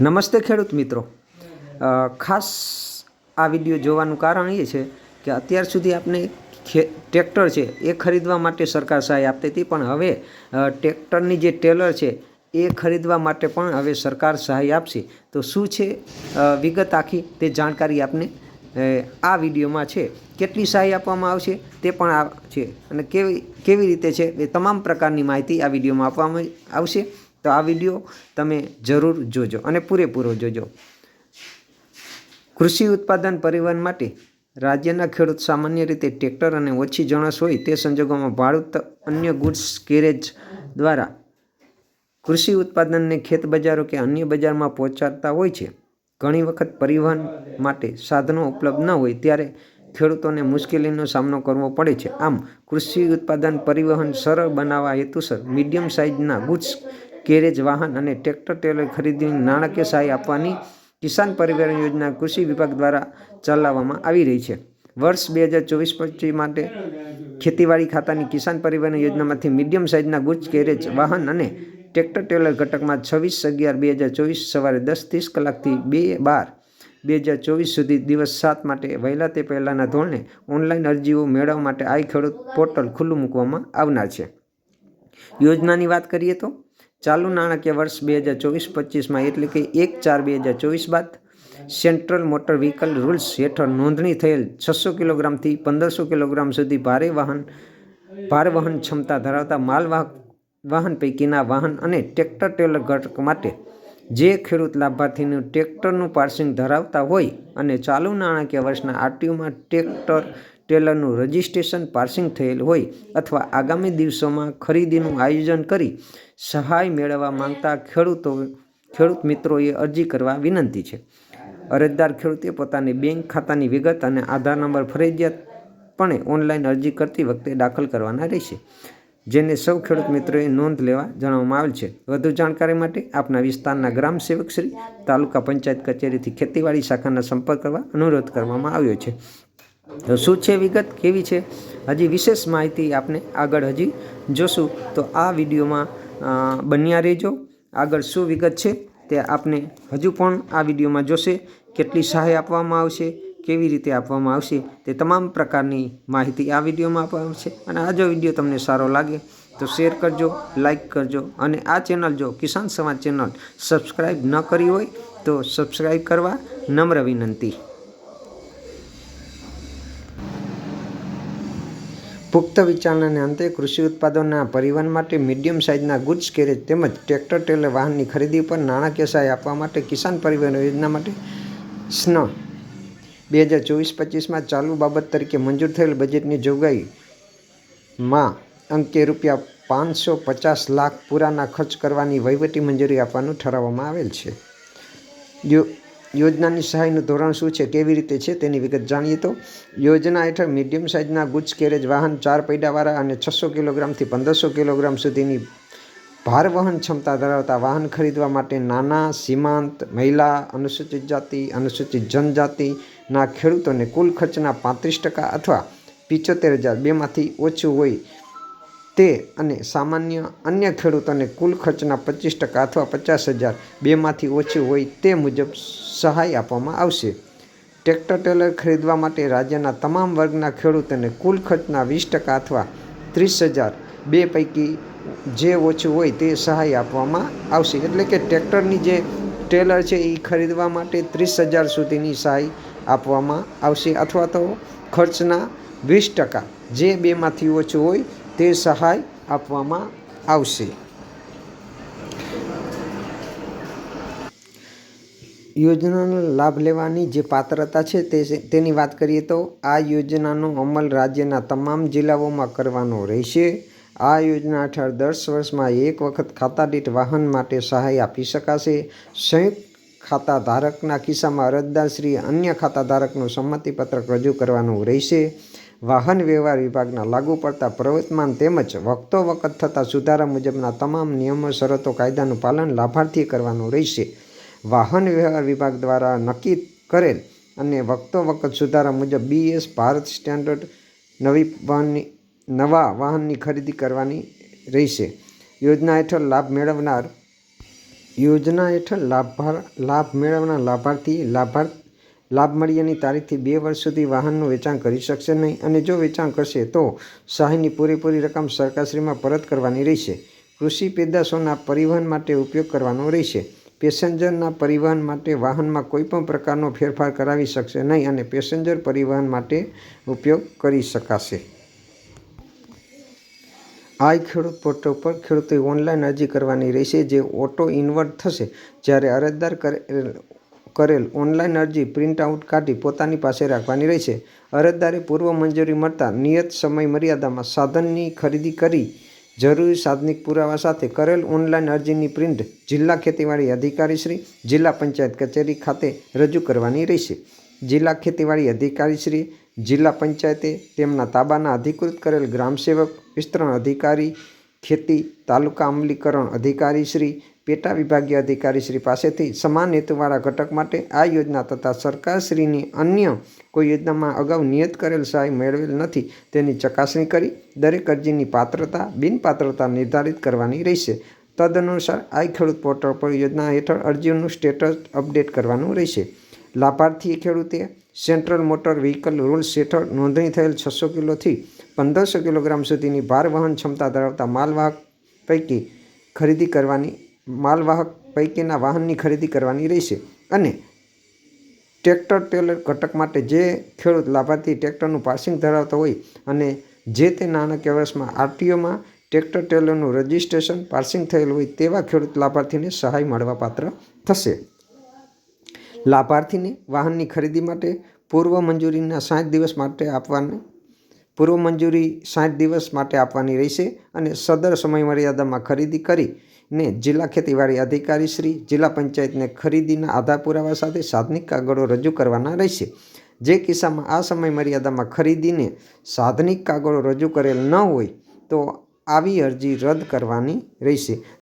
નમસ્તે ખેડૂત મિત્રો. ખાસ આ વીડિયો જોવાનું કારણ એ છે કે અત્યાર સુધી આપણે ટ્રેક્ટર છે એ ખરીદવા માટે સરકાર સહાય આપતી હતી, પણ હવે ટ્રેક્ટરની જે ટેલર છે એ ખરીદવા માટે પણ હવે સરકાર સહાય આપશે. તો શું છે વિગત આખી તે જાણકારી આપને આ વિડીયોમાં છે. કેટલી સહાય આપવામાં આવશે તે પણ આ છે. અને કેવી કેવી રીતે છે એ તમામ પ્રકારની માહિતી આ વિડીયોમાં આપવામાં આવશે. તો આ વીડિયો તમે જરૂર જોજો અને પૂરેપૂરો જોજો. કૃષિ ઉત્પાદન પરિવહન માટે રાજ્યના ખેડૂત સામાન્ય રીતે ટ્રેક્ટર અને ઓછી જણસ હોય તે સંજોગોમાં ભાડૂત અન્ય ગુડ્સ કેરેજ દ્વારા કૃષિ ઉત્પાદનને ખેત બજારો કે અન્ય બજારમાં પહોંચાડતા હોય છે. ઘણી વખત પરિવહન માટે સાધનો ઉપલબ્ધ ન હોય ત્યારે ખેડૂતોને મુશ્કેલીનો સામનો કરવો પડે છે. આમ, કૃષિ ઉત્પાદન પરિવહન સરળ બનાવવા હેતુસર મીડિયમ સાઇઝના ગુડ્સ કેરેજ વાહન અને ટ્રેક્ટર ટેલર ખરીદીની નાણાકીય સહાય આપવાની કિસાન પરિવહન યોજના કૃષિ વિભાગ દ્વારા ચલાવવામાં આવી રહી છે. વર્ષ બે હજાર ચોવીસ પચીસ માટે ખેતીવાડી ખાતાની કિસાન પરિવહન યોજનામાંથી મીડિયમ સાઇઝના ગુડ્સ કેરેજ વાહન અને ટ્રેક્ટર ટેલર ઘટકમાં છવ્વીસ અગિયાર બે હજાર ચોવીસ સવારે દસ ત્રીસ કલાકથી બે બાર બે હજાર ચોવીસ સુધી દિવસ સાત માટે વહેલા તે પહેલાંના ધોરણે ઓનલાઈન અરજીઓ મેળવવા માટે આ ખેડૂત પોર્ટલ ખુલ્લું મૂકવામાં આવનાર છે. યોજનાની વાત કરીએ તો ચાલુ નાણાકીય વર્ષ બે હજાર ચોવીસ પચીસમાં એટલે કે એક ચાર બે હજાર ચોવીસ બાદ સેન્ટ્રલ મોટર વ્હીકલ રૂલ્સ હેઠળ નોંધણી થયેલ છસો કિલોગ્રામથી પંદરસો કિલોગ્રામ સુધી ભારે વાહન, ભાર વહન ક્ષમતા ધરાવતા માલવાહક વાહન પૈકીના વાહન અને ટ્રેક્ટર ટ્રેલર ઘટક માટે જે ખેડૂત લાભાર્થીનું ટ્રેક્ટરનું પાર્સિંગ ધરાવતા હોય અને ચાલુ નાણાકીય વર્ષના આરટીયુમાં ટ્રેક્ટર ટેલરનું રજિસ્ટ્રેશન પાર્સિંગ થયેલ હોય અથવા આગામી દિવસોમાં ખરીદીનું આયોજન કરી સહાય મેળવવા માંગતા ખેડૂતો ખેડૂત મિત્રોએ અરજી કરવા વિનંતી છે. અરજદાર ખેડૂતે પોતાની બેંક ખાતાની વિગત અને આધાર નંબર ફરજિયાતપણે ઓનલાઈન અરજી કરતી વખતે દાખલ કરવાના રહેશે, જેને સૌ ખેડૂત મિત્રોએ નોંધ લેવા જણાવવામાં આવેલ છે. વધુ જાણકારી માટે આપના વિસ્તારના ગ્રામ સેવક શ્રી તાલુકા પંચાયત કચેરીથી ખેતીવાડી શાખાના સંપર્ક કરવા અનુરોધ કરવામાં આવ્યો છે. તો શું છે વિગત? કેવી છે? હજી વિશેષ માહિતી આપને આગળ હજી જોશું. તો આ વિડીયોમાં બન્યા રહેજો. આગળ શું વિગત છે તે આપને હજુ પણ આ વિડીયોમાં જોશે. કેટલી સહાય આપવામાં આવશે, કેવી રીતે આપવામાં આવશે તે તમામ પ્રકારની માહિતી આ વિડીયોમાં આપવામાં આવશે. અને આ જો વીડિયો તમને સારો લાગે તો શેર કરજો, લાઈક કરજો. અને આ ચેનલ જો કિસાન સમાજ ચેનલ સબસ્ક્રાઈબ ન કરી હોય તો સબસ્ક્રાઈબ કરવા નમ્ર વિનંતી. પુખ્ત વિચારણાને અંતે કૃષિ ઉત્પાદનોના પરિવહન માટે મીડિયમ સાઇઝના ગુડ્સ કેરેજ તેમજ ટ્રેક્ટર ટેલર વાહનની ખરીદી પર નાણાકીય સહાય આપવા માટે કિસાન પરિવહન યોજના માટે સ્ન બે હજાર ચોવીસ પચીસમાં ચાલુ બાબત તરીકે મંજૂર થયેલ બજેટની જોગવાઈમાં અંકે રૂપિયા પાંચસો પચાસ લાખ પૂરાના ખર્ચ કરવાની વહીવટી મંજૂરી આપવાનું ઠરાવવામાં આવેલ છે. યોજનાની સહાયનું ધોરણ શું છે, કેવી રીતે છે તેની વિગત જાણીએ તો યોજના હેઠળ મીડિયમ સાઇઝના ગુડ્સ કેરેજ વાહન, ચાર પૈડાવાળા અને છસો કિલોગ્રામથી પંદરસો કિલોગ્રામ સુધીની ભાર વહન ક્ષમતા ધરાવતા વાહન ખરીદવા માટે નાના, સીમાંત, મહિલા, અનુસૂચિત જાતિ, અનુસૂચિત જનજાતિના ખેડૂતોને કુલ ખર્ચના પાંત્રીસ ટકા અથવા પિચોતેર હજાર બેમાંથી ઓછું હોય તે અને સામાન્ય અન્ય ખેડૂતોને કુલ ખર્ચના પચીસ ટકા અથવા પચાસ હજાર બેમાંથી ઓછું હોય તે મુજબ સહાય આપવામાં આવશે. ટ્રેક્ટર ટેલર ખરીદવા માટે રાજ્યના તમામ વર્ગના ખેડૂતોને કુલ ખર્ચના વીસ ટકા અથવા ત્રીસ હજાર બે પૈકી જે ઓછું હોય તે સહાય આપવામાં આવશે. એટલે કે ટ્રેક્ટરની જે ટેલર છે એ ખરીદવા માટે ત્રીસ હજાર સુધીની સહાય આપવામાં આવશે અથવા તો ખર્ચના વીસ ટકા જે બેમાંથી ઓછું હોય તે સહાય આપવામાં આવશે. યોજનાનો લાભ લેવાની જે પાત્રતા છે તે તેની વાત કરીએ તો આ યોજનાનો અમલ રાજ્યના તમામ જિલ્લાઓમાં કરવાનો રહેશે. આ યોજના હેઠળ દસ વર્ષમાં એક વખત ખાતા દીઠ વાહન માટે સહાય આપી શકાશે. સંયુક્ત ખાતા ધારકના કિસ્સામાં અરજદારશ્રી અન્ય ખાતા ધારકનું સંમતિપત્રક રજૂ કરવાનું રહેશે. વાહન વ્યવહાર વિભાગના લાગુ પડતા પ્રવર્તમાન તેમજ વખતો વખત થતા સુધારા મુજબના તમામ નિયમો, શરતો, કાયદાનું પાલન લાભાર્થી કરવાનું રહેશે. વાહન વ્યવહાર વિભાગ દ્વારા નક્કી કરેલ અને વખતો વખત સુધારા મુજબ બીએસ ભારત સ્ટેન્ડર્ડ નવી વાહનની, નવા વાહનની ખરીદી કરવાની રહેશે. યોજના હેઠળ લાભ મેળવનાર, યોજના હેઠળ લાભાર, લાભ મેળવનાર લાભાર્થી લાભાર્થ લાભ મળ્યાની તારીખથી બે વર્ષ સુધી વાહનનું વેચાણ કરી શકશે નહીં અને જો વેચાણ કરશે તો સહાયની પૂરેપૂરી રકમ સરકારશ્રીમાં પરત કરવાની રહેશે. કૃષિ પેદાશોના પરિવહન માટે ઉપયોગ કરવાનો રહેશે. પેસેન્જરના પરિવહન માટે વાહનમાં કોઈપણ પ્રકારનો ફેરફાર કરાવી શકશે નહીં અને પેસેન્જર પરિવહન માટે ઉપયોગ કરી શકાશે. આ ખેડૂત પોર્ટલ પર ખેડૂતોએ ઓનલાઈન અરજી કરવાની રહેશે જે ઓટો ઇન્વર્ટ થશે. જ્યારે અરજદાર કરેલ કરેલ ઓનલાઈન અરજી પ્રિન્ટ આઉટ કાઢી પોતાની પાસે રાખવાની રહેશે. અરજદારે પૂર્વ મંજૂરી મળતા નિયત સમય મર્યાદામાં સાધનની ખરીદી કરી જરૂરી સાધનિક પુરાવા સાથે કરેલ ઓનલાઈન અરજીની પ્રિન્ટ જિલ્લા ખેતીવાડી અધિકારીશ્રી જિલ્લા પંચાયત કચેરી ખાતે રજૂ કરવાની રહેશે. જિલ્લા ખેતીવાડી અધિકારીશ્રી જિલ્લા પંચાયતે તેમના તાબાના અધિકૃત કરેલ ગ્રામસેવક વિસ્તરણ અધિકારી, ખેતી તાલુકા અમલીકરણ અધિકારીશ્રી પેટા વિભાગીય અધિકારીશ્રી પાસેથી સમાન હેતુવાળા ઘટક માટે આ યોજના તથા સરકારશ્રીની અન્ય કોઈ યોજનામાં અગાઉ નિયત કરેલ સહાય મેળવેલ નથી તેની ચકાસણી કરી દરેક અરજીની પાત્રતા, બિનપાત્રતા નિર્ધારિત કરવાની રહેશે. તદનુસાર આ ખેડૂત પોર્ટલ પર યોજના હેઠળ અરજીઓનું સ્ટેટસ અપડેટ કરવાનું રહેશે. લાભાર્થી ખેડૂતે સેન્ટ્રલ મોટર વ્હીકલ રૂલ્સ હેઠળ નોંધણી થયેલ છસો કિલોથી પંદરસો કિલોગ્રામ સુધીની ભાર વહન ક્ષમતા ધરાવતા માલવાહક પૈકી ખરીદી કરવાની માલવાહક પૈકીના વાહનની ખરીદી કરવાની રહેશે અને ટ્રેક્ટર ટેલર ઘટક માટે જે ખેડૂત લાભાર્થી ટ્રેક્ટરનું પાર્સિંગ ધરાવતો હોય અને જે તે નાણાકીય વર્ષમાં આરટીઓમાં ટ્રેક્ટર ટેલરનું રજિસ્ટ્રેશન, પાર્સિંગ થયેલ હોય તેવા ખેડૂત લાભાર્થીને સહાય મળવાપાત્ર થશે. લાભાર્થીને વાહનની ખરીદી માટે પૂર્વ મંજૂરીના સાઠ દિવસ માટે આપવાની, પૂર્વ મંજૂરી સાઠ દિવસ માટે આપવાની રહેશે અને સદર સમય મર્યાદામાં ખરીદી કરીને જિલ્લા ખેતીવાડી અધિકારી શ્રી જિલ્લા પંચાયતને ખરીદીના આધાર પુરાવા સાથે સાધનિક કાગળો રજૂ કરવાના રહેશે. જે કિસ્સામાં આ સમય મર્યાદામાં ખરીદીને સાધનિક કાગળો રજૂ કરેલ ન હોય તો આવી અરજી રદ કરવાની રહેશે.